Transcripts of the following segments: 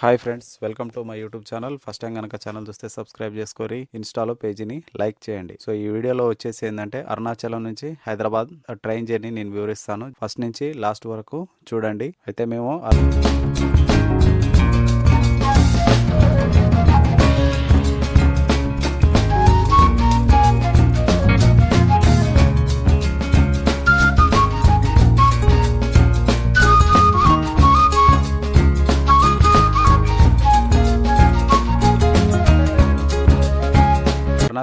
Hi friends welcome to my YouTube channel. First time కనుక channel చూస్తే subscribe చేసుకొని ఇన్స్టాలో పేజీని లైక్ చేయండి. సో ఈ వీడియోలో వచ్చేసి ఏంటంటే అరుణాచలం నుంచి హైదరాబాద్ ట్రైన్ జర్నీ నేను వివరిస్తాను. ఫస్ట్ నుంచి లాస్ట్ వరకు చూడండి. అయితే మేము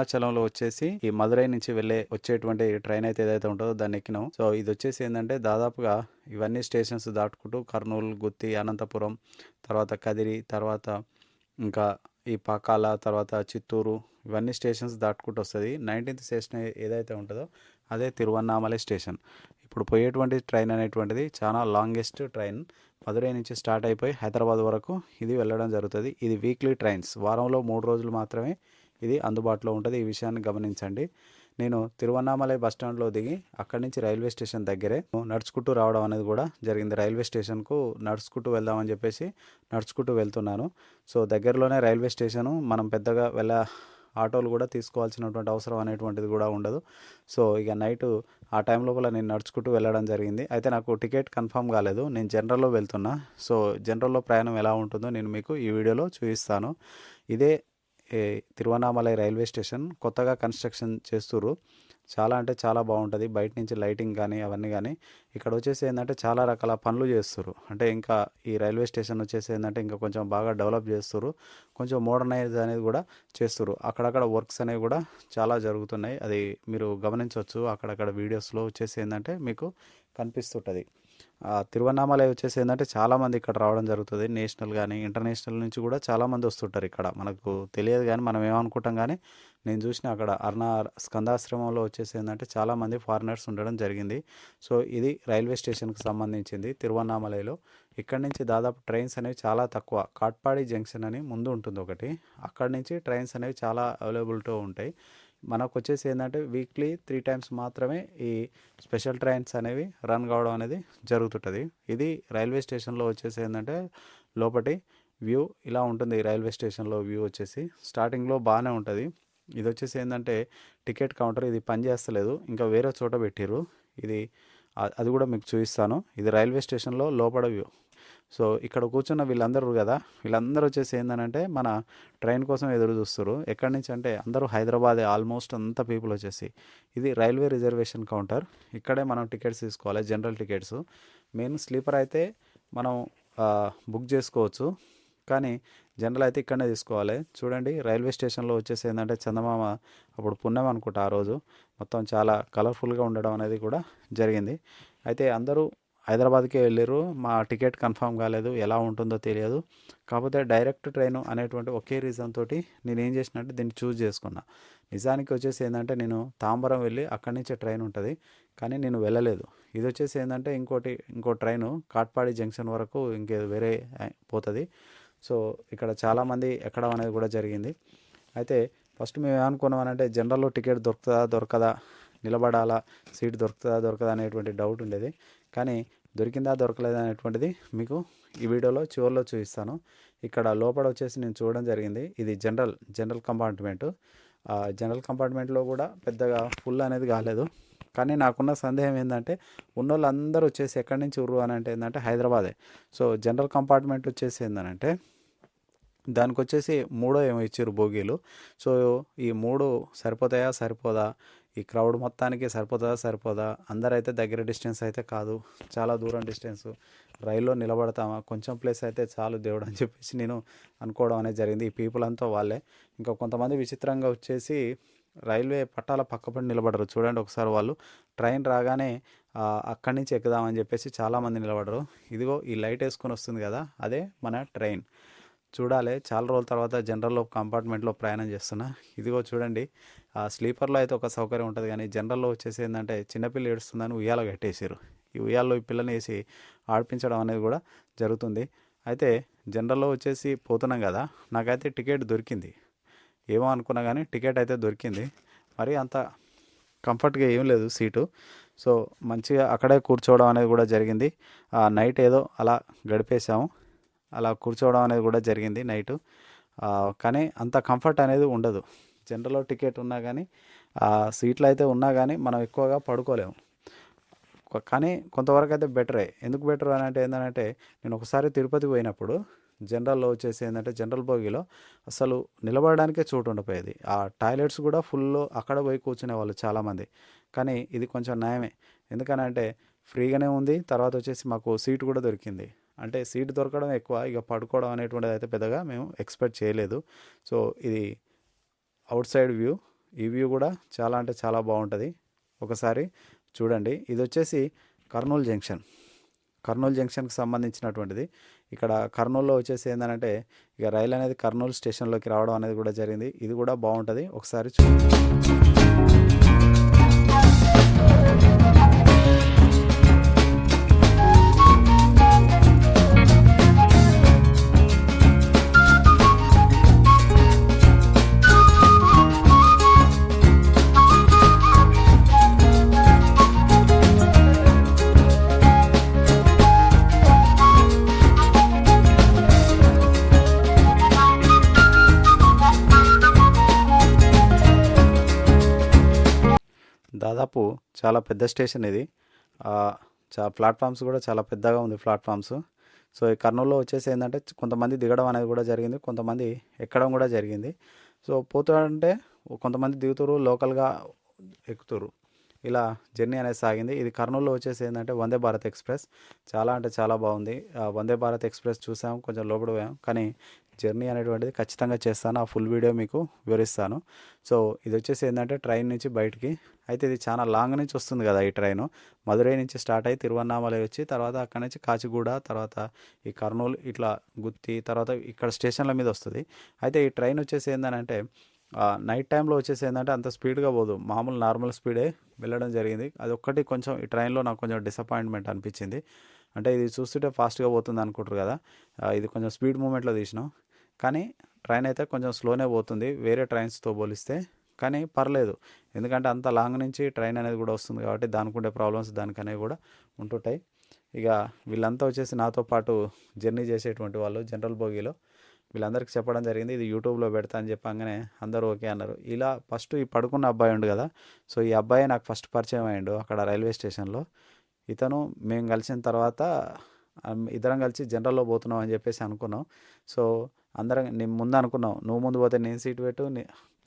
అరుణాచలంలో వచ్చేసి ఈ మదురై నుంచి వెళ్ళే వచ్చేటువంటి ట్రైన్ అయితే ఏదైతే ఉంటుందో దాన్ని ఎక్కినాం. సో ఇది వచ్చేసి ఏంటంటే దాదాపుగా ఇవన్నీ స్టేషన్స్ దాటుకుంటూ కర్నూలు గుత్తి అనంతపురం తర్వాత కదిరి తర్వాత ఇంకా ఈ పాకాల తర్వాత చిత్తూరు ఇవన్నీ స్టేషన్స్ దాటుకుంటూ వస్తుంది. నైన్టీన్త్ స్టేషన్ ఏదైతే ఉంటుందో అదే తిరువన్నామలై స్టేషన్. ఇప్పుడు పోయేటువంటి ట్రైన్ అనేటువంటిది చాలా లాంగెస్ట్ ట్రైన్. మదురై నుంచి స్టార్ట్ అయిపోయి హైదరాబాద్ వరకు ఇది వెళ్ళడం జరుగుతుంది. ఇది వీక్లీ ట్రైన్స్. వారంలో మూడు రోజులు మాత్రమే ఇది అందుబాటులో ఉంటుంది. ఈ విషయాన్ని గమనించండి. నేను తిరువన్నామలై బస్ స్టాండ్లో దిగి అక్కడి నుంచి రైల్వే స్టేషన్ దగ్గరే నడుచుకుంటూ రావడం అనేది కూడా జరిగింది. రైల్వే స్టేషన్కు నడుచుకుంటూ వెళ్దామని చెప్పేసి నడుచుకుంటూ వెళ్తున్నాను. సో దగ్గరలోనే రైల్వే స్టేషను మనం పెద్దగా వెళ్ళ ఆటోలు కూడా తీసుకోవాల్సినటువంటి అవసరం అనేటువంటిది కూడా ఉండదు. సో ఇక నైట్ ఆ టైం లోపల నేను నడుచుకుంటూ వెళ్ళడం జరిగింది. అయితే నాకు టికెట్ కన్ఫర్మ్ కాలేదు. నేను జనరల్లో వెళ్తున్నా. సో జనరల్లో ప్రయాణం ఎలా ఉంటుందో నేను మీకు ఈ వీడియోలో చూపిస్తాను. ఇదే ఏ, రైల్వే స్టేషన్ కొత్తగా కన్స్ట్రక్షన్ చేస్తుర్రు. చాలా అంటే చాలా బాగుంటుంది. బయట నుంచి లైటింగ్ కానీ అవన్నీ కానీ ఇక్కడ వచ్చేసి ఏంటంటే చాలా రకాల పనులు చేస్తారు అంటే ఇంకా ఈ రైల్వే స్టేషన్ వచ్చేసి ఏంటంటే ఇంకా కొంచెం బాగా డెవలప్ చేస్తారు కొంచెం మోడర్నైజ్ అనేది కూడా చేస్తారు అక్కడక్కడ వర్క్స్ అనేవి కూడా చాలా జరుగుతున్నాయి. అది మీరు గమనించవచ్చు అక్కడక్కడ వీడియోస్లో వచ్చేసి ఏంటంటే మీకు కనిపిస్తుంటుంది. తిరువన్నామలై వచ్చేసి ఏంటంటే చాలామంది ఇక్కడ రావడం జరుగుతుంది. నేషనల్ కానీ ఇంటర్నేషనల్ నుంచి కూడా చాలామంది వస్తుంటారు ఇక్కడ. మనకు తెలియదు కానీ మనం ఏమనుకుంటాం కానీ నేను చూసిన అక్కడ అర్ణ స్కందాశ్రమంలో వచ్చేసి ఏంటంటే చాలామంది ఫారినర్స్ ఉండడం జరిగింది. సో ఇది రైల్వే స్టేషన్కి సంబంధించింది తిరువన్నామలైలో. ఇక్కడ నుంచి దాదాపు ట్రైన్స్ అనేవి చాలా తక్కువ. కాట్పాడి జంక్షన్ అని ముందు ఉంటుంది ఒకటి. అక్కడి నుంచి ట్రైన్స్ అనేవి చాలా అవైలబిలిటీ ఉంటాయి. మనకు వచ్చేసి ఏంటంటే వీక్లీ త్రీ టైమ్స్ మాత్రమే ఈ స్పెషల్ ట్రైన్స్ అనేవి రన్ కావడం అనేది జరుగుతుంటుంది. ఇది రైల్వే స్టేషన్లో వచ్చేసి ఏంటంటే లోపటి వ్యూ ఇలా ఉంటుంది. రైల్వే స్టేషన్లో వ్యూ వచ్చేసి స్టార్టింగ్లో బాగానే ఉంటుంది. ఇది వచ్చేసి ఏంటంటే టికెట్ కౌంటర్ ఇది పనిచేస్తలేదు ఇంకా వేరే చోట పెట్టిర్రు. ఇది అది కూడా మీకు చూపిస్తాను. ఇది రైల్వే స్టేషన్లో లోపల వ్యూ సో ఇక్కడ కూర్చున్న వీళ్ళందరూ కదా వీళ్ళందరూ వచ్చేసి ఏంటంటే మన ట్రైన్ కోసం ఎదురు చూస్తారు ఎక్కడి నుంచి అంటే అందరూ హైదరాబాదే ఆల్మోస్ట్ అంత పీపుల్ వచ్చేసి. ఇది రైల్వే రిజర్వేషన్ కౌంటర్. ఇక్కడే మనం టికెట్స్ తీసుకోవాలి జనరల్ టికెట్స్. మెయిన్ స్లీపర్ అయితే మనం బుక్ చేసుకోవచ్చు. కానీ జనరల్ అయితే ఇక్కడనే తీసుకోవాలి. చూడండి రైల్వే స్టేషన్లో వచ్చేసి ఏంటంటే చందమామ అప్పుడు పుణ్యం అనుకుంటా ఆ రోజు. మొత్తం చాలా కలర్ఫుల్గా ఉండడం అనేది కూడా జరిగింది. అయితే అందరూ హైదరాబాద్కే వెళ్ళారు మా టికెట్ కన్ఫర్మ్ కాలేదు. ఎలా ఉంటుందో తెలియదు. కాకపోతే డైరెక్ట్ ట్రైన్ అనేటువంటి ఒకే రీజన్ తోటి నేను ఏం చేసినట్టు దీన్ని చూస్ చేసుకున్నా. నిజానికి వచ్చేసి ఏంటంటే నేను తాంబరం వెళ్ళి అక్కడి నుంచే ట్రైన్ ఉంటుంది. కానీ నేను వెళ్ళలేదు. ఇది వచ్చేసి ఏంటంటే ఇంకోటి ఇంకో ట్రైను కాట్పాడి జంక్షన్ వరకు ఇంకేదో వేరే పోతుంది. సో ఇక్కడ చాలామంది ఎక్కడం అనేది కూడా జరిగింది. అయితే ఫస్ట్ మేము ఏమనుకున్నాం అంటే జనరల్లో టికెట్ దొరుకుతుందా దొరకదా నిలబడాలా సీట్ దొరుకుతుందా దొరకదా అనేటువంటి డౌట్ ఉండేది. కానీ దొరికిందా దొరకలేదా అనేటువంటిది మీకు ఈ వీడియోలో చివరిలో చూపిస్తాను. ఇక్కడ లోపల వచ్చేసి నేను చూడడం జరిగింది. ఇది జనరల్ జనరల్ కంపార్ట్మెంటు. ఆ జనరల్ కంపార్ట్మెంట్లో కూడా పెద్దగా ఫుల్ అనేది కాలేదు. కానీ నాకున్న సందేహం ఏంటంటే ఉన్నోళ్ళందరూ వచ్చేసి ఎక్కడి నుంచి ఉర్రు అని అంటే ఏంటంటే హైదరాబాదే. సో జనరల్ కంపార్ట్మెంట్ వచ్చేసి ఏంటంటే దానికి వచ్చేసి మూడో ఏమో ఇచ్చారు బోగీలు సో ఈ మూడు సరిపోతాయా సరిపోదా ఈ క్రౌడ్ మొత్తానికి సరిపోతుందా? సరిపోదా? అందరైతే దగ్గర డిస్టెన్స్ అయితే కాదు. చాలా దూరం డిస్టెన్స్. రైల్లో నిలబడతామా? కొంచెం ప్లేస్ అయితే చాలు దేవుడు అని చెప్పేసి నేను అనుకోవడం అనేది జరిగింది. ఈ పీపుల్ అంతా వాళ్ళే. ఇంకా కొంతమంది విచిత్రంగా వచ్చేసి రైల్వే పట్టాల పక్కపడి నిలబడరు. చూడండి ఒకసారి వాళ్ళు. ట్రైన్ రాగానే అక్కడి నుంచి ఎక్కుదామని చెప్పేసి చాలామంది నిలబడరు. ఇదిగో ఈ లైట్ వేసుకొని వస్తుంది కదా? అదే మన ట్రైన్. చూడాలి. చాలా రోజుల తర్వాత జనరల్లో కంపార్ట్మెంట్లో ప్రయాణం చేస్తున్నా. ఇదిగో చూడండి. ఆ స్లీపర్లో అయితే ఒక సౌకర్యం ఉంటుంది కానీ జనరల్లో వచ్చేసి ఏంటంటే చిన్నపిల్ల ఏడుస్తుందని ఉయ్యాల కట్టేసారు ఈ ఉయ్యాల్లో ఈ పిల్లని వేసి ఆడిపించడం అనేది కూడా జరుగుతుంది. అయితే జనరల్లో వచ్చేసి పోతున్నాం కదా. నాకైతే టికెట్ దొరికింది. ఏమో అనుకున్నా కానీ టికెట్ అయితే దొరికింది. మరి అంత కంఫర్ట్గా ఏం లేదు సీటు. సో మంచిగా అక్కడే కూర్చోవడం అనేది కూడా జరిగింది. ఆ నైట్ ఏదో అలా గడిపేశాము. అలా కూర్చోవడం అనేది కూడా జరిగింది నైటు. కానీ అంత కంఫర్ట్ అనేది ఉండదు. జనరల్లో టికెట్ ఉన్నా కానీ ఆ, సీట్లు అయితే ఉన్నా కానీ మనం ఎక్కువగా పడుకోలేము. కానీ కొంతవరకు అయితే బెటరే. ఎందుకు బెటర్ అని అంటే ఏంటంటే నేను ఒకసారి తిరుపతి పోయినప్పుడు జనరల్లో వచ్చేసి ఏంటంటే జనరల్ బోగిలో అసలు నిలబడడానికే చోటు ఉండిపోయేది. ఆ టాయిలెట్స్ కూడా ఫుల్ అక్కడ పోయి కూర్చునే వాళ్ళు చాలామంది. కానీ ఇది కొంచెం నయమే ఎందుకనంటే ఫ్రీగానే ఉంది. తర్వాత వచ్చేసి మాకు సీట్ కూడా దొరికింది. అంటే సీట్ దొరకడం ఎక్కువ ఇక పడుకోవడం అనేటువంటిది అయితే పెద్దగా మేము ఎక్స్పెక్ట్ చేయలేదు. సో ఇది అవుట్ సైడ్ వ్యూ. ఈ వ్యూ కూడా చాలా అంటే చాలా బాగుంటుంది. ఒకసారి చూడండి. ఇది వచ్చేసి కర్నూలు జంక్షన్. కర్నూలు జంక్షన్కి సంబంధించినటువంటిది. ఇక్కడ కర్నూలులో వచ్చేసి ఏంటంటే ఇక రైలు అనేది కర్నూలు స్టేషన్లోకి రావడం అనేది కూడా జరిగింది. ఇది కూడా బాగుంటుంది. ఒకసారి చూడండి దాదాపు చాలా పెద్ద స్టేషన్ ఇది. చా ప్లాట్ఫామ్స్ కూడా చాలా పెద్దగా ఉంది ప్లాట్ఫామ్స్. సో ఈ కర్నూలులో వచ్చేసి ఏంటంటే కొంతమంది దిగడం అనేది కూడా జరిగింది కొంతమంది ఎక్కడం కూడా జరిగింది. సో పోతుంటే కొంతమంది దిగుతారు లోకల్గా ఎక్కుతారు. ఇలా జర్నీ అనేది సాగింది. ఇది కర్నూలులో వచ్చేసి ఏంటంటే వందే భారత్ ఎక్స్ప్రెస్. చాలా అంటే చాలా బాగుంది. వందే భారత్ ఎక్స్ప్రెస్ చూసాం కొంచెం లోపల పోయాం. కానీ జర్నీ అనేటువంటిది ఖచ్చితంగా చేస్తాను. ఆ ఫుల్ వీడియో మీకు వివరిస్తాను. సో ఇది వచ్చేసి ఏంటంటే ట్రైన్ నుంచి బయటికి. అయితే ఇది చాలా లాంగ్ నుంచి వస్తుంది కదా ఈ ట్రైన్. మదురై నుంచి స్టార్ట్ అయ్యి తిరువన్నామలై వచ్చి తర్వాత అక్కడ నుంచి కాచిగూడ తర్వాత ఈ కర్నూలు ఇట్లా గుత్తి తర్వాత ఇక్కడ స్టేషన్ల మీద వస్తుంది. అయితే ఈ ట్రైన్ వచ్చేసి ఏంటంటే నైట్ టైంలో వచ్చేసి ఏంటంటే అంత స్పీడ్గా పోదు. మామూలు నార్మల్ స్పీడే వెళ్ళడం జరిగింది. అది ఒక్కటి కొంచెం ఈ ట్రైన్లో నాకు కొంచెం డిసప్పాయింట్మెంట్ అనిపించింది. అంటే ఇది చూస్తుంటే ఫాస్ట్గా పోతుంది అనుకుంటారు కదా. ఇది కొంచెం స్పీడ్ మూమెంట్లో తీసినాం. కానీ ట్రైన్ అయితే కొంచెం స్లోనే పోతుంది వేరే ట్రైన్స్తో పోలిస్తే. కానీ పర్లేదు. ఎందుకంటే అంత లాంగ్ నుంచి ట్రైన్ అనేది కూడా వస్తుంది కాబట్టి దానికి ఉండే ప్రాబ్లమ్స్ దానికి కూడా ఉంటుంటాయి. ఇక వీళ్ళంతా వచ్చేసి నాతో పాటు జర్నీ చేసేటువంటి వాళ్ళు జనరల్ బోగీలో. వీళ్ళందరికీ చెప్పడం జరిగింది ఇది యూట్యూబ్లో పెడతా అని చెప్పంగానే అందరూ ఓకే అన్నారు. ఇలా ఫస్ట్ ఈ పడుకున్న అబ్బాయి ఉండు కదా సో ఈ అబ్బాయి నాకు ఫస్ట్ పరిచయం అయ్యిండు అక్కడ రైల్వే స్టేషన్లో. ఇతను మేము కలిసిన తర్వాత ఇద్దరం కలిసి జనరల్లో పోతున్నాం అని చెప్పేసి అనుకున్నాం. సో అందరం నేను ముందు అనుకున్నాం. నువ్వు ముందు పోతే నేను సీట్ పెట్టు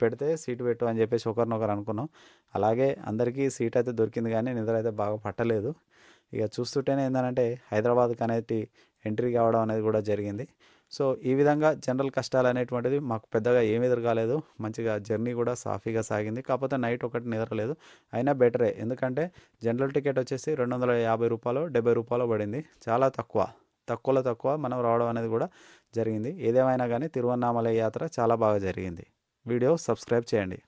పెడితే సీట్ పెట్టు అని చెప్పేసి ఒకరినొకరు అనుకున్నాం. అలాగే అందరికీ సీట్ అయితే దొరికింది కానీ నిద్ర అయితే బాగా పట్టలేదు. ఇక చూస్తుంటేనే ఏంటంటే హైదరాబాద్కి అనేది ఎంట్రీ కావడం అనేది కూడా జరిగింది. సో ఈ విధంగా జనరల్ కష్టాలు అనేటువంటిది మాకు పెద్దగా ఏమి ఎదురుకాలేదు. మంచిగా జర్నీ కూడా సాఫీగా సాగింది. కాకపోతే నైట్ ఒకటి నిద్రలేదు. అయినా బెటరే. ఎందుకంటే జనరల్ టికెట్ వచ్చేసి రెండు వందల యాభై రూపాయలు డెబ్బై రూపాయలు పడింది. చాలా తక్కువ. తక్కువలో తక్కువ మనం రావడం అనేది కూడా జరిగింది. ఏదేమైనా కానీ తిరువన్నామలై యాత్ర చాలా బాగా జరిగింది. వీడియో సబ్స్క్రైబ్ చేయండి.